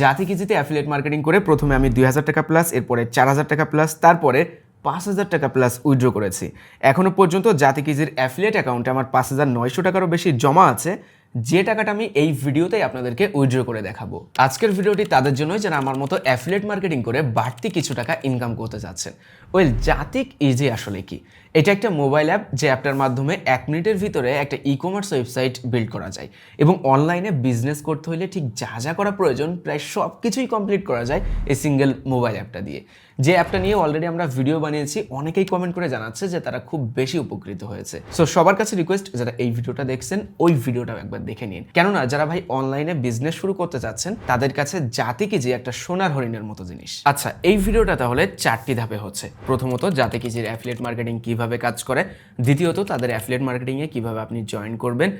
জাতিকিজিতে affiliate marketing করে প্রথমে আমি দুই হাজার টাকা প্লাস এরপরে চার হাজার টাকা প্লাস তারপরে পাঁচ হাজার টাকা প্লাস উইথড্র করেছি। এখনও পর্যন্ত জাতিকিজির অ্যাফিলিয়েট অ্যাকাউন্টে আমার পাঁচ হাজার নয়শো টাকারও বেশি জমা আছে। যে টাকাটা আমি এই ভিডিওতেই আপনাদেরকে উইড্রো করে দেখাবো। আজকের ভিডিওটি তাদের জন্যই যারা আমার মতো অ্যাফিলিয়েট মার্কেটিং করে বাড়তি কিছু টাকা ইনকাম করতে চাচ্ছেন ওয়েল জাতিক ইজি আসলে কি? এটা একটা মোবাইল অ্যাপ যে অ্যাপটার মাধ্যমে এক মিনিটের ভিতরে একটা ই কমার্স ওয়েবসাইট বিল্ড করা যায় এবং অনলাইনে বিজনেস করতে হলে ঠিক যা যা করা প্রয়োজন প্রায় সব কিছুই কমপ্লিট করা যায় এই সিঙ্গেল মোবাইল অ্যাপটা দিয়ে। যে অ্যাপটা নিয়ে অলরেডি আমরা ভিডিও বানিয়েছি, অনেকেই কমেন্ট করে জানাচ্ছে যে তারা খুব বেশি উপকৃত হয়েছে। সো সবার কাছে রিকোয়েস্ট যারা এই ভিডিওটা দেখছেন, ওই ভিডিওটাও একবার দেখে নিন। কেননা, যারা ভাই অনলাইনে বিজনেস শুরু করতে চাচ্ছেন, তাদের কাছে জাতিকে যে একটা সোনার হরিণের মতো জিনিস। আচ্ছা এই ভিডিওটা তাহলে চারটি ধাপে হচ্ছে। প্রথমত জাতি কিজির অ্যাফিলিয়েট মার্কেটিং কীভাবে কাজ করে? দ্বিতীয়ত, তাদের অ্যাফিলিয়েট মার্কেটিংয়ে কীভাবে আপনি জয়েন করবেন?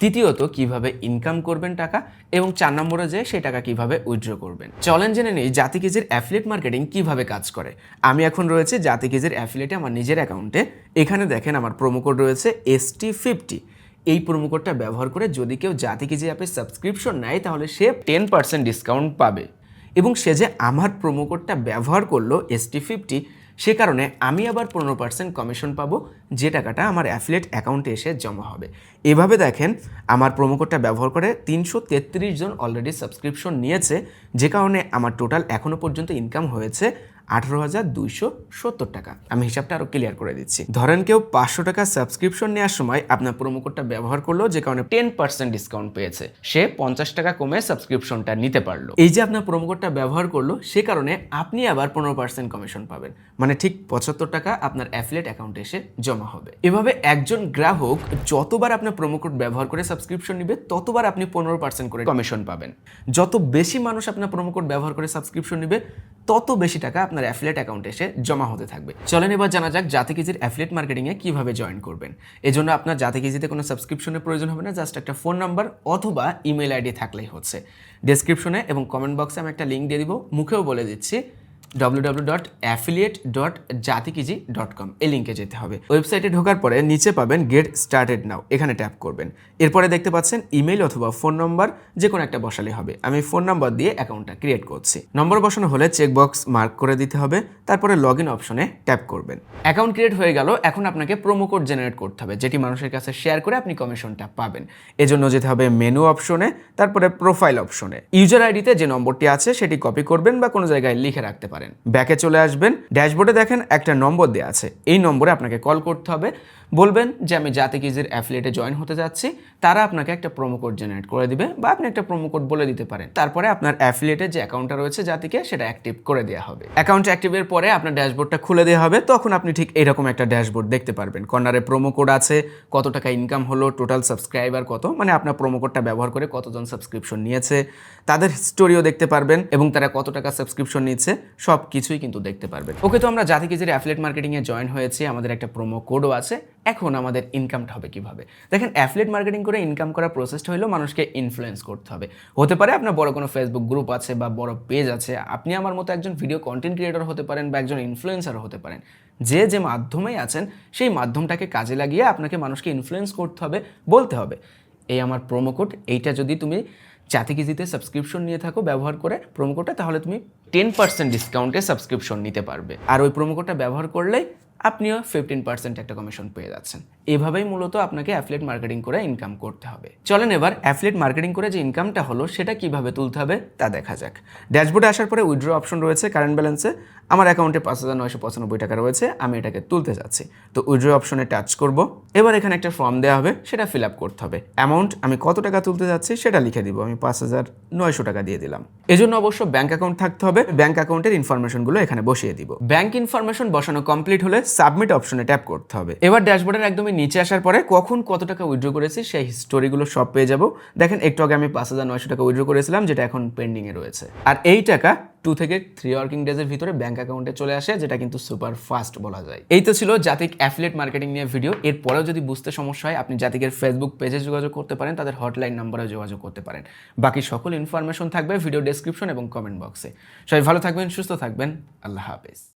তৃতীয়ত, কীভাবে ইনকাম করবেন টাকা এবং চার নম্বরে যে সেই টাকা কীভাবে উইথড্র করবেন। চলেন জেনে নেই জাতিকেজের অ্যাফিলেট মার্কেটিং কীভাবে কাজ করে। আমি এখন রয়েছে জাতিকেজের অ্যাফিলেটে আমার নিজের অ্যাকাউন্টে এখানে দেখেন আমার প্রোমো কোড রয়েছে এসটি ফিফটি এই প্রোমো কোডটা ব্যবহার করে যদি কেউ জাতিকেজি অ্যাপে সাবস্ক্রিপশন নেয়, তাহলে সে টেন পার্সেন্ট ডিসকাউন্ট পাবে। এবং সে যে আমার প্রোমো কোডটা ব্যবহার করল এসটি ফিফটি সে কারণে আমি আবার পনেরো পার্সেন্ট কমিশন পাবো, যে টাকাটা আমার অ্যাফিলেট অ্যাকাউন্টে এসে জমা হবে। এভাবে দেখেন, আমার কোডটা ব্যবহার করে তিনশো তেত্রিশ জন অলরেডি সাবস্ক্রিপশন নিয়েছে, যে কারণে আমার টোটাল এখনও পর্যন্ত ইনকাম হয়েছে আঠারো হাজার দুইশো সত্তর টাকা। আমি হিসাবটা আরও ক্লিয়ার করে দিচ্ছি। ধরেন কেউ পাঁচশো টাকা সাবস্ক্রিপশন নেওয়ার সময় আপনার প্রোমো কোডটা ব্যবহার করল, যে কারণে টেন পার্সেন্ট ডিসকাউন্ট পেয়েছে। সে পঞ্চাশ টাকা কমে সাবস্ক্রিপশনটা নিতে পারল। এই যে আপনার প্রোমো কোডটা ব্যবহার করল, সে কারণে আপনি আবার পনেরো পার্সেন্ট কমিশন পাবেন। মানে ঠিক পঁচাত্তর টাকা আপনার অ্যাফিলেট অ্যাকাউন্টে এসে জমা হবে। এভাবে একজন গ্রাহক যতবার আপনার প্রোমো কোড ব্যবহার করে সাবস্ক্রিপশন নিবে, ততবার আপনি পনেরো পার্সেন্ট করে কমিশন পাবেন। যত বেশি মানুষ আপনার প্রোমো কোড ব্যবহার করে সাবস্ক্রিপশন নিবে তত বেশি টাকা আপনার অ্যাফিলেট অ্যাকাউন্টে এসে জমা হতে থাকবে। চলেন এবার জানা যাক জাতি কিজির অ্যাফিলেট মার্কেটিংয়ে কীভাবে জয়েন করবেন। এজন্য আপনার জাতি কিজিতে কোনো সাবস্ক্রিপশনের প্রয়োজন হবে না জাস্ট একটা ফোন নাম্বার অথবা ইমেল আইডি থাকলেই হচ্ছে। ডেসক্রিপশনে এবং কমেন্ট বক্সে আমি একটা লিঙ্ক দিয়ে দিব, মুখেও বলে দিচ্ছি www.affiliate.jatikizi.com ডট অ্যাফিলিয়েট ডট জাতিকিজি ডট কম এই লিঙ্কে যেতে হবে। ওয়েবসাইটে ঢোকার পরে নিচে পাবেন গেট স্টার্টেড নাও এখানে ট্যাপ করবেন। এরপরে দেখতে পাচ্ছেন ইমেল অথবা ফোন নম্বর যে কোনো একটা বসালে হবে। আমি ফোন নম্বর দিয়ে অ্যাকাউন্টটা ক্রিয়েট করছি। নম্বর বসানো হলে চেকবক্স মার্ক করে দিতে হবে। তারপরে লগ ইন অপশনে ট্যাপ করবেন। অ্যাকাউন্ট ক্রিয়েট হয়ে গেল। এখন আপনাকে প্রোমো কোড জেনারেট করতে হবে, যেটি মানুষের কাছে শেয়ার করে আপনি কমিশনটা পাবেন। এজন্য যেতে হবে মেনু অপশনে তারপরে প্রোফাইল অপশনে ইউজার আইডিতে যে নম্বরটি আছে, সেটি কপি করবেন বা কোনো জায়গায় লিখে রাখতে পারেন। ব্যাকে চলে আসবেন, ড্যাশবোর্ডে দেখেন একটা নম্বর দেওয়া আছে। এই নম্বরে আপনাকে কল করতে হবে। বলবেন যে, আমি জাতিকিজের অ্যাফিলিয়েটে জয়েন হতে যাচ্ছি। তারা আপনাকে একটা প্রোমো কোড জেনারেট করে দিবে বা আপনি একটা প্রোমো কোড বলে দিতে পারেন। তারপরে আপনার অ্যাফিলিয়েটের যে অ্যাকাউন্টটা রয়েছে জাতিকে, সেটা অ্যাক্টিভ করে দেওয়া হবে। অ্যাকাউন্ট অ্যাক্টিভের পরে আপনার ড্যাশবোর্ডটা খুলে দেওয়া হবে। তখন আপনি ঠিক এরকম একটা ড্যাশবোর্ড দেখতে পারবেন। কর্নারে প্রোমো কোড আছে, কত টাকা ইনকাম হলো টোটাল সাবস্ক্রাইবার কত মানে আপনার প্রোমো কোডটা ব্যবহার করে কতজন সাবস্ক্রিপশন নিয়েছে, তাদের স্টোরিও দেখতে পারবেন এবং তারা কত টাকা সাবস্ক্রিপশন নিচ্ছে সব কিছুই কিন্তু দেখতে পারবেন। ওকে, তো আমরা জাতিকিজের অ্যাফিলেট মার্কেটিংয়ে জয়েন হয়েছি, আমাদের একটা প্রোমো কোডও আছে। এখন আমাদের ইনকামটা হবে কীভাবে? দেখেন অ্যাফিলেট মার্কেটিং করে ইনকাম করার প্রসেসটা হলো মানুষকে ইনফ্লুয়েন্স করতে হবে। হতে পারে আপনার বড় কোনো ফেসবুক গ্রুপ আছে বা বড় পেজ আছে, আপনি আমার মতো একজন ভিডিও কন্টেন্ট ক্রিয়েটর হতে পারেন বা একজন ইনফ্লুয়েন্সার হতে পারেন। যে যে মাধ্যমেই আছেন, সেই মাধ্যমটাকে কাজে লাগিয়ে আপনাকে মানুষকে ইনফ্লুয়েন্স করতে হবে, বলতে হবে। এই আমার প্রোমো কোড এইটা যদি তুমি জাতিকিজিতে সাবস্ক্রিপশন নিয়ে থাকো, ব্যবহার করে প্রোমো কোডটা তাহলে তুমি টেন পার্সেন্ট ডিসকাউন্টে সাবস্ক্রিপশন নিতে পারবে। আর ওই প্রোমো কোডটা ব্যবহার করলেই আপনিও ফিফটিন পার্সেন্ট একটা কমিশন পেয়ে যাচ্ছেন। এভাবেই মূলত আপনাকে অ্যাফিলেট মার্কেটিং করে ইনকাম করতে হবে। চলেন এবার অ্যাফিলেট মার্কেটিং করে যে ইনকামটা হলো, সেটা কীভাবে তুলতে হবে তা দেখা যাক। ড্যাশবোর্ডে আসার পরে উইথড্র অপশন রয়েছে কারেন্ট ব্যালেন্সে আমার অ্যাকাউন্টে পাঁচ হাজার নয়শো পঁচানব্বই টাকা রয়েছে, আমি এটাকে তুলতে যাচ্ছি। তো উইথড্র অপশনে টাচ করব। এবার এখানে একটা ফর্ম দেওয়া হবে, সেটা ফিল আপ করতে হবে। অ্যামাউন্ট আমি কত টাকা তুলতে যাচ্ছি, সেটা লিখে দিব। আমি পাঁচ হাজার নয়শো টাকা দিয়ে দিলাম। এজন্য অবশ্য ব্যাঙ্ক অ্যাকাউন্ট থাকতে হবে। ব্যাঙ্ক অ্যাকাউন্টের ইনফরমেশনগুলো এখানে বসিয়ে দিব। ব্যাঙ্ক ইনফরমেশন বসানো কমপ্লিট হলে সাবমিট অপশনে ট্যাপ করতে হবে। এবার ড্যাশবোর্ডের একদমই নিচে আসার পরে কখন কত টাকা উইথড্র করেছি সেই হিস্টোরিগুলো সব পেয়ে যাব। দেখেন একটু আগে আমি পাঁচ হাজার নয়শো টাকা উইথড্র করেছিলাম, যেটা এখন পেন্ডিংয়ে রয়েছে। আর এই টাকা টু থেকে থ্রি ওয়ার্কিং ডেজের ভিতরে ব্যাঙ্ক অ্যাকাউন্টে চলে আসে, যেটা কিন্তু সুপার ফাস্ট বলা যায়। এই তো ছিল জাতিক অ্যাফিলেট মার্কেটিং নিয়ে ভিডিও এরপরেও যদি বুঝতে সমস্যা হয়, আপনি জাতিকের ফেসবুক পেজে যোগাযোগ করতে পারেন, তাদের হটলাইন নাম্বারে যোগাযোগ করতে পারেন। বাকি সকল ইনফরমেশন থাকবে ভিডিও ডেসক্রিপশন এবং কমেন্ট বক্সে সবাই ভালো থাকবেন, সুস্থ থাকবেন। আল্লাহ হাফেজ।